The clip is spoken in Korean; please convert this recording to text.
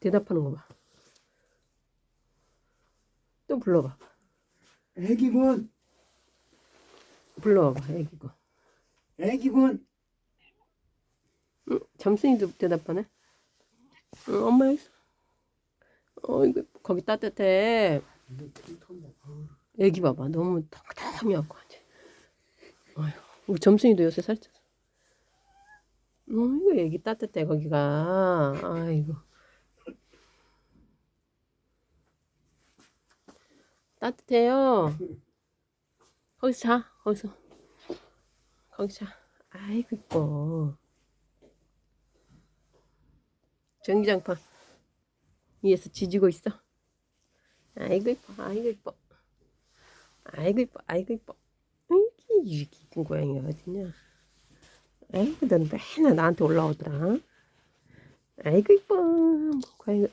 대답하는 거 봐. 또 불러봐. 애기군, 불러봐, 애기고. 애기군. 응, 잠순이도 대답하네. 응, 엄마 여기 있어. 어, 이거 거기 따뜻해. 애기 봐봐, 너무 텅텅해갖고 완전. 아휴, 우리 점순이도 요새 살쪘어. 어, 이거 애기 따뜻해 거기가. 아이고. 따뜻해요. 거기서 자, 거기서. 거기 자. 아이고 이뻐. 전기장판 위에서 지지고 있어. 아이고 이뻐, 아이고 이뻐, 아이고 이뻐, 아이고 이뻐. 이게 이렇게 이쁜 고양이가 어딨냐? 아이고 넌 맨날 나한테 올라오더라. 아이고 이뻐, 고양이.